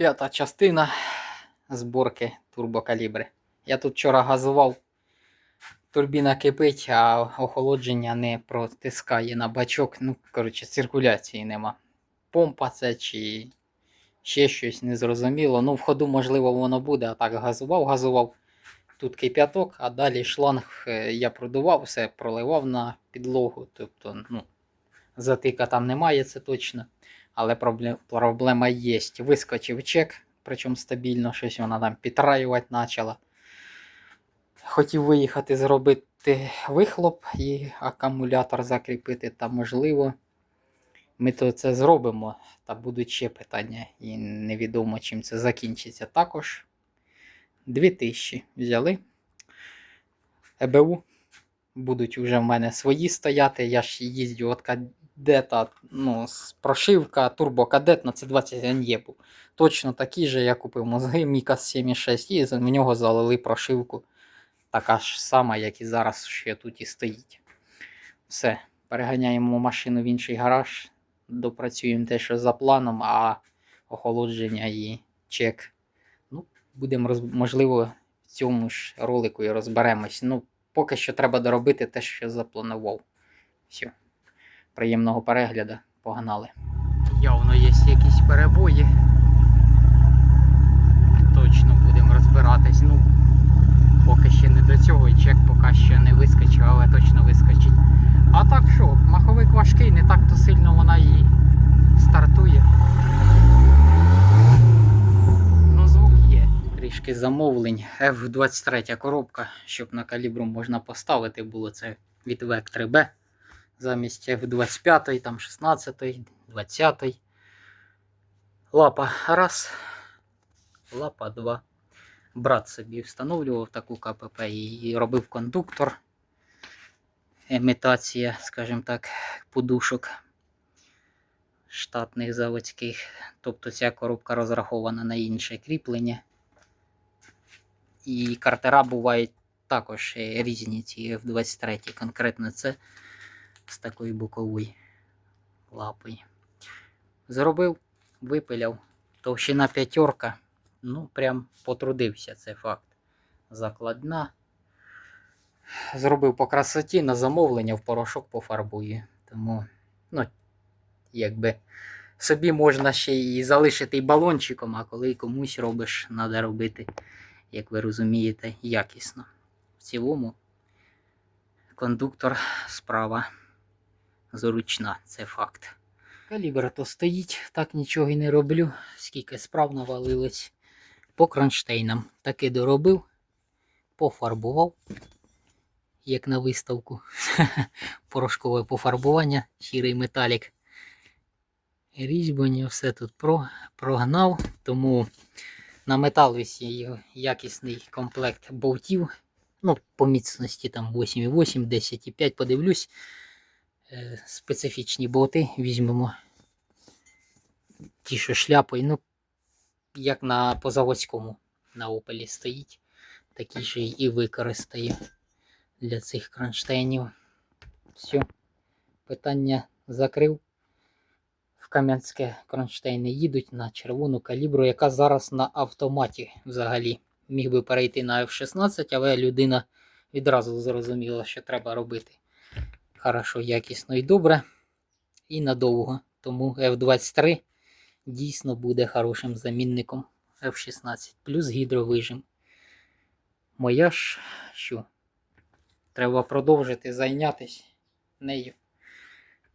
П'ята частина зборки турбокалібри. Я тут вчора газував. Турбіна кипить, а охолодження не протискає на бачок. Ну, коротше, циркуляції нема. Помпа це чи ще щось незрозуміло. Ну, в ходу, можливо, воно буде, а так газував, газував. Тут кип'яток, а далі шланг е, я продував, все проливав на підлогу. Тобто, ну, затика там немає, це точно. Але проблема є. Вискочив чек, причому стабільно, щось вона там підраювати почала. Хотів виїхати зробити вихлоп і акумулятор закріпити, та можливо. Ми то це зробимо, та будуть ще питання, і невідомо чим це закінчиться. Також 2000 взяли. ЕБУ. Будуть вже в мене свої стояти. Я ж їздю от кадета, ну, прошивка турбокадет на C20 є був. Точно такий же я купив мозги Мікас 76 і в нього залили прошивку. Така ж сама, як і зараз ще тут і стоїть. Все, переганяємо машину в інший гараж, допрацюємо те, що за планом, а охолодження і чек. Ну, будемо роз... можливо в цьому ж ролику і розберемось. Ну, поки що треба доробити те, що запланував. Все. Приємного перегляду. Погнали. Явно є якісь перебої. Точно будемо розбиратись. Ну, поки ще не до цього, і чек поки що не вискочив, але точно вискочить. А так що, маховик важкий, не так то сильно вона і стартує. Ну, звук є. Трішки замовлень. F23 коробка, щоб на калібру можна поставити було це від VEC 3B. Замість F25, там 16, 20. Лапа раз. Лапа 2. Брат собі встановлював таку КПП і робив кондуктор. Імітація, скажімо так, подушок штатних заводських. Тобто ця коробка розрахована на інше кріплення. І картера бувають також різні ці F23. Конкретно це з такої бокової лапою. Зробив, випиляв. Товщина п'ятерка. Ну, прям потрудився, це факт. Закладна. Зробив по красоті на замовлення в порошок пофарбую. Тому, ну, якби собі можна ще і залишити і балончиком, а коли комусь робиш, треба робити, як ви розумієте, якісно. В цілому, кондуктор справа зручна, це факт. Калібр то стоїть, так нічого і не роблю, скільки справ навалилось по кронштейнам. Таки доробив, пофарбував, як на виставку. Порошкове пофарбування, сірий металік. Різьбання, все тут про, прогнав, тому на металвісі якісний комплект болтів. Ну, по міцності там 8,8, 10,5, подивлюсь. Е, Специфічні болти візьмемо. Ті, що шляпою, ну, як на позаводському на опелі стоїть. Такі ж і використаю для цих кронштейнів. Все, питання закрив. В Кам'янське кронштейни їдуть на червону калібру, яка зараз на автоматі взагалі. Міг би перейти на F16, але людина відразу зрозуміла, що треба робити. Хорошо, якісно і добре. І надовго. Тому F23 дійсно буде хорошим замінником F16 плюс гідровижим. Моя ж що? Треба продовжити зайнятися нею.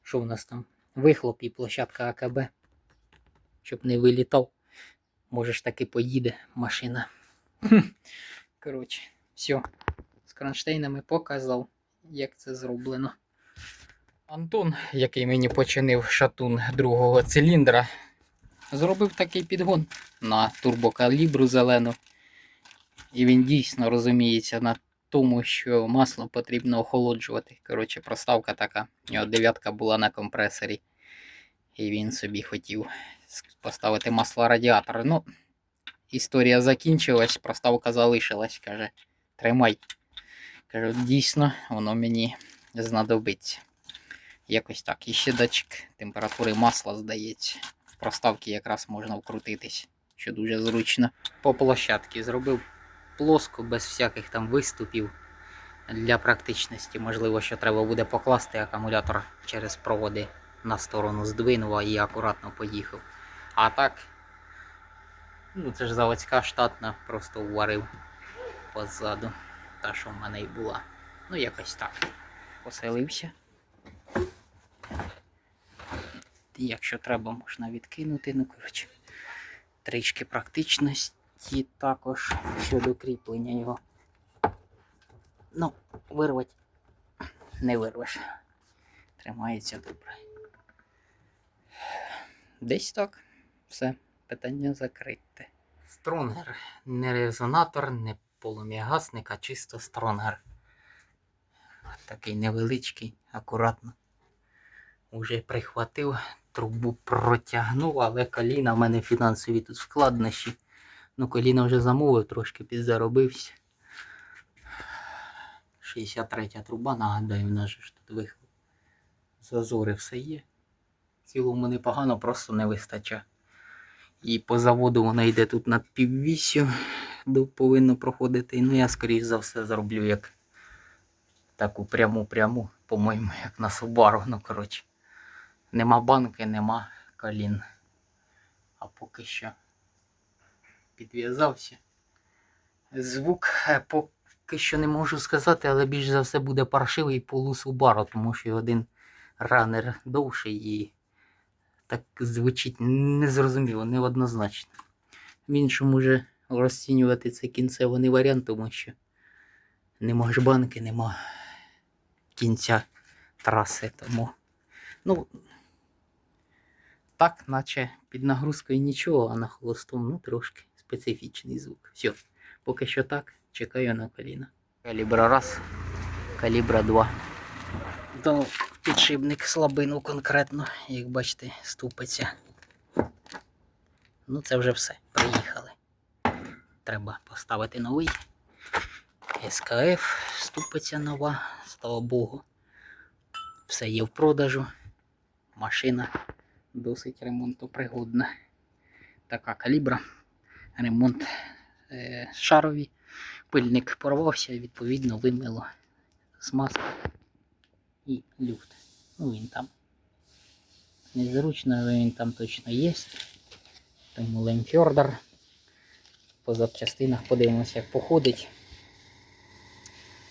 Що в нас там? Вихлоп і площадка АКБ. Щоб не вилітав. Може ж таки поїде машина. Коротше, все. З кронштейнами показав, як це зроблено. Антон, який мені починив шатун другого циліндра, зробив такий підгон на турбокалібру зелену. І він дійсно розуміється на тому, що масло потрібно охолоджувати. Коротше, проставка така. У нього дев'ятка була на компресорі. І він собі хотів поставити масло радіатор. Ну, історія закінчилась, проставка залишилась. Каже, тримай. Кажу, дійсно, воно мені знадобиться. Якось так. І ще датчик температури масла, здається. В проставці якраз можна вкрутитись. що дуже зручно. По площадці зробив плоско, без всяких там виступів. Для практичності, можливо, що треба буде покласти акумулятор через проводи на сторону здвинув і акуратно поїхав. А так, ну це ж заводська штатна, просто вварив позаду. Та, що в мене і була. Ну, якось так. Поселився. Якщо треба, можна відкинути. Ну, коротше, трішки практичності також щодо кріплення його. Ну, вирвати не вирвеш. Тримається добре. Десь так. Все, питання закрите. Стронгер. Не резонатор, не полум'ягасник, а чисто стронгер. Такий невеличкий, акуратно. Уже прихватив, трубу протягнув, але коліна в мене фінансові тут складнощі. Ну, коліна вже замовив, трошки підзаробився. 63 труба, нагадаю, в нас ж тут вихлоп. Зазори все є. В цілому непогано, просто не вистачає. І по заводу вона йде тут над піввісю, повинно проходити. Ну, я, скоріш за все, зроблю як таку пряму-пряму, по-моєму, як на Subaru. Ну, коротше. Нема банки, нема колін. А поки що підв'язався. Звук е, поки що не можу сказати, але більш за все буде паршивий полу Subaru, тому що один ранер довший і так звучить незрозуміло, неоднозначно. В іншому вже розцінювати це кінцевий варіант, тому що нема банки, нема кінця траси. Тому, ну, так, наче під нагрузкою нічого, а на холостому ну, трошки специфічний звук. Все, поки що так, чекаю на коліна. Калібра раз, калібра 2. До підшипник слабину конкретно, як бачите, ступиться. Ну, це вже все. Приїхали. Треба поставити новий. СКФ, ступиця нова, слава Богу. Все є в продажу. Машина досить ремонтопригодна. Така калібра. Ремонт е, шарові. Пильник порвався, відповідно, вимило смазку і люфт. Ну він там незручно, але він там точно є. Тому лемфьордер. По запчастинах подивимося, як походить.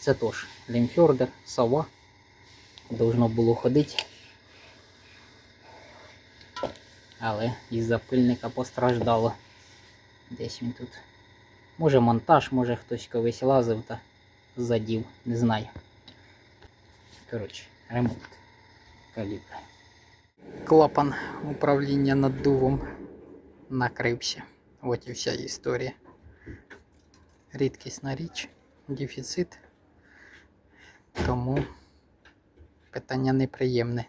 Це тож лемфьордер, сова. Должно було ходити. Але із-за пильника постраждало. Десь він тут. Може монтаж, може хтось колись лазив та задів, не знаю. Коротше, ремонт калібра. Клапан управління наддувом накрився. От і вся історія. Рідкісна річ, дефіцит. Тому питання неприємне.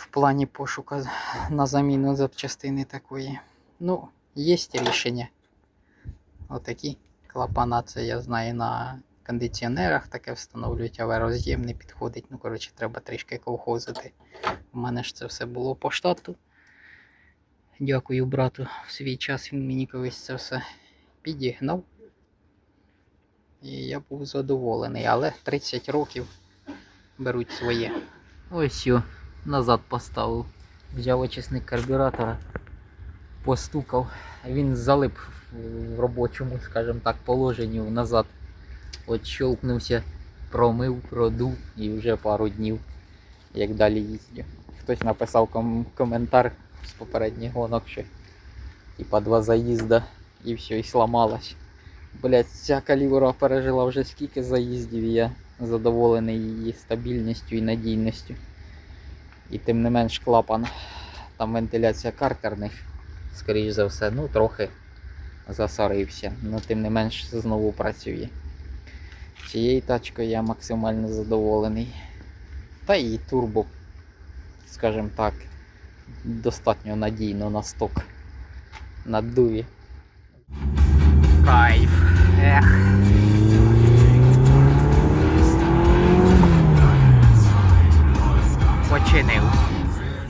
В плані пошуку на заміну запчастини такої. Ну, є рішення. Отакі клапана, це я знаю на кондиціонерах таке встановлюють, але роз'єм не підходить. Ну, коротше, треба трішки колхозити. У мене ж це все було по штату. Дякую брату. В свій час він мені колись це все підігнав. І я був задоволений, але 30 років беруть своє. Ось його назад поставив. Взяв очисник карбюратора, постукав, він залип в робочому, скажімо так, положенні назад. От щелкнувся, промив, продув і вже пару днів, як далі їздю. Хтось написав ком- коментар з попередніх гонок, що типа два заїзда і все, і сламалась. Блять, ця калівра пережила вже скільки заїздів, і я задоволений її стабільністю і надійністю. І тим не менш клапан, там вентиляція картерних, скоріш за все, ну трохи засорився, але тим не менш знову працює. Цією тачкою я максимально задоволений. Та і турбо, скажімо так, достатньо надійно на сток наддуві. Кайф. Ех. Починив.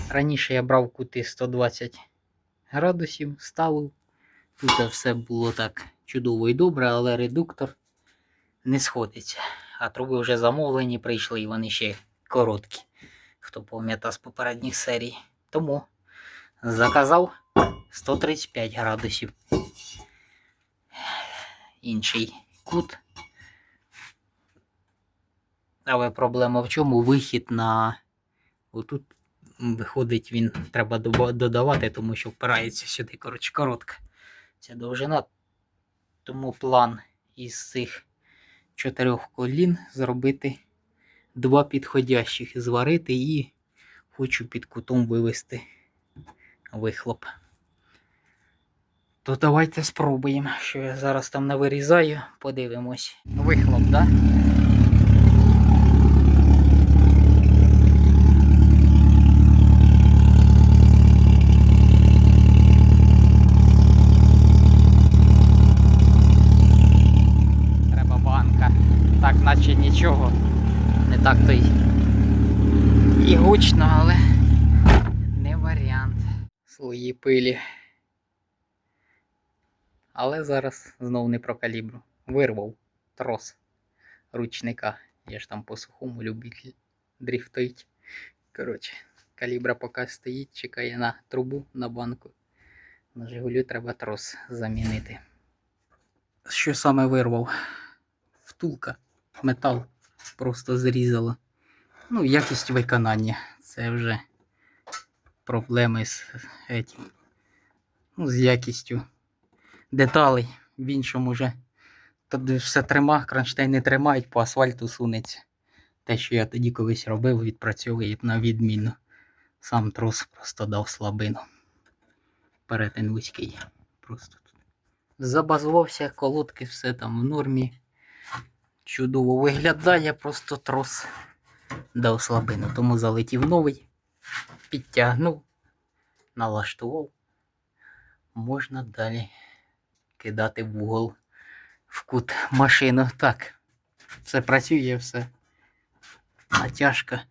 Раніше я брав кути 120 градусів ставив. Тут все було так чудово і добре, але редуктор не сходиться. А труби вже замовлені, прийшли, і вони ще короткі. Хто пам'ятає з попередніх серій. Тому заказав 135 градусів. Інший кут. Але проблема в чому? Вихід на отут виходить, він треба додавати, тому що впирається сюди. Коротше, коротка ця довжина. Тому план із цих чотирьох колін зробити два підходящих, зварити і хочу під кутом вивести вихлоп. То давайте спробуємо, що я зараз там не вирізаю, подивимось. Вихлоп, так? Да? Треба банка. Так, наче нічого. Не так то й і гучно, але не варіант. Слої пилі. Але зараз знов не про калібру. Вирвав трос ручника. Я ж там по сухому любитель дріфтить. Коротше, калібра поки стоїть, чекає на трубу на банку. На Жигулю треба трос замінити. Що саме вирвав? Втулка, метал просто зрізала. Ну, якість виконання. Це вже проблеми з етім. Ну, з якістю деталей. В іншому вже тоді все трима, кронштейн не тримають, по асфальту сунеться. Те, що я тоді колись робив, відпрацьовує на відміну. Сам трос просто дав слабину. Перетин вузький. Просто тут. Забазувався, колодки, все там в нормі. Чудово виглядає, просто трос дав слабину. Тому залетів новий, підтягнув, налаштував. Можна далі кидати в угол в кут машину. Так, все працює, все. Натяжка.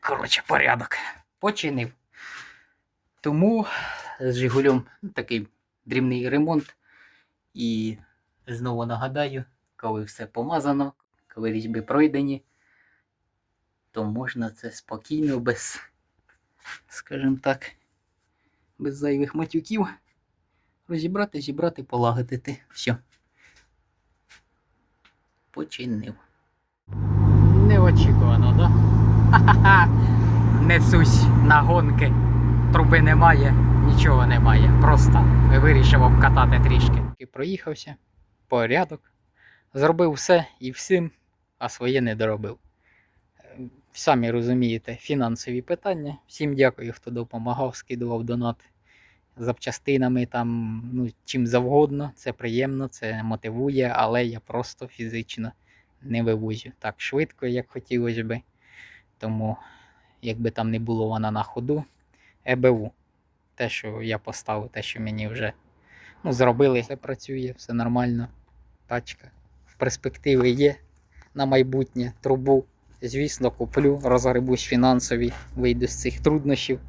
Коротше, порядок. Починив. Тому з Жигулем такий дрібний ремонт. І знову нагадаю, коли все помазано, коли різьби пройдені, то можна це спокійно, без, скажімо так, без зайвих матюків розібрати, зібрати, полагодити. Все. Починив. Неочікувано, да? Ха-ха-ха. Несусь на гонки. Труби немає, нічого немає. Просто вирішив обкатати трішки. І проїхався, порядок. Зробив все і всім, а своє не доробив. Е, Самі розумієте, фінансові питання. Всім дякую, хто допомагав, скидував донати запчастинами, там, ну, чим завгодно. Це приємно, це мотивує, але я просто фізично не вивозю так швидко, як хотілося би. Тому, якби там не було вона на ходу, ЕБУ. Те, що я поставив, те, що мені вже ну, зробили, все працює, все нормально. Тачка. В перспективи є на майбутнє трубу. Звісно, куплю, розгребусь фінансові, вийду з цих труднощів.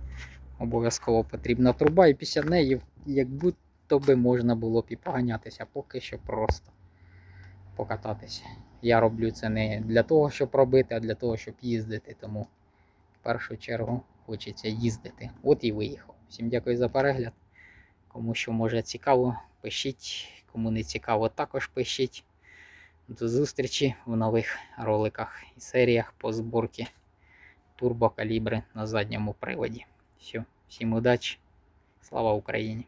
Обов'язково потрібна труба, і після неї, як будто би можна було б і поганятися, поки що просто покататися. Я роблю це не для того, щоб робити, а для того, щоб їздити. Тому в першу чергу хочеться їздити. От і виїхав. Всім дякую за перегляд. Кому що може цікаво, пишіть. Кому не цікаво, також пишіть. До зустрічі в нових роликах і серіях по зборці турбокалібри на задньому приводі. Все, всім удачі. Слава Україні!